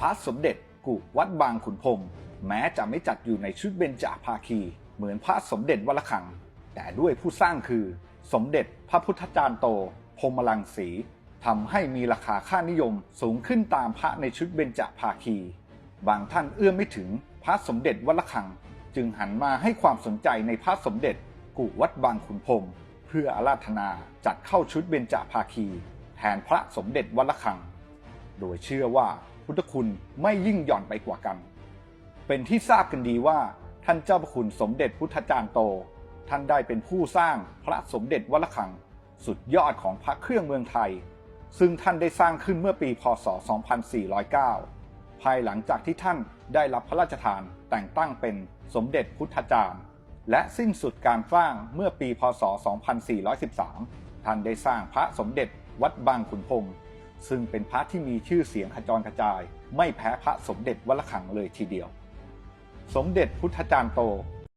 พระสมเด็จกุวัดบางขุนพรมแม้จะไม่จัดอยู่ในชุดเบญจภาคี เหมือนพระสมเด็จวัละคัง แต่ด้วยผู้สร้างคือสมเด็จพระพุทธจารย์โตพรมลังสีทำให้มีราคาค่านิยมสูงขึ้นตามพระในชุดเบญจภาคี บางท่านเอื้อมไม่ถึงพระสมเด็จวัละคัง จึงหันมาให้ความสนใจในพระสมเด็จกุวัดบางขุนพรมเพื่ออาราธนาจัดเข้าชุดเบญจภาคี แทนพระสมเด็จวัละคัง โดยเชื่อว่า พุทธคุณไม่ยิ่งหย่อนไปกว่ากัน เป็นที่ทราบกันดีว่าท่านเจ้าพระคุณสมเด็จพุทธจารย์โต ท่านได้เป็นผู้สร้างพระสมเด็จวัดละคัง สุดยอดของพระเครื่องเมืองไทย ซึ่งท่านได้สร้างขึ้นเมื่อปีพศ 2409 ภายหลังจากที่ท่านได้รับพระราชทานแต่งตั้งเป็นสมเด็จพุทธจารย์ และสิ้นสุดการสร้างเมื่อปีพศ 2413 ท่านได้สร้างพระสมเด็จวัดบางขุนพรหม ซึ่งเป็นพระที่มีชื่อเสียงขจรกระจาย ไม่แพ้พระสมเด็จวัลขังเลยทีเดียว สมเด็จพุทธจารย์โต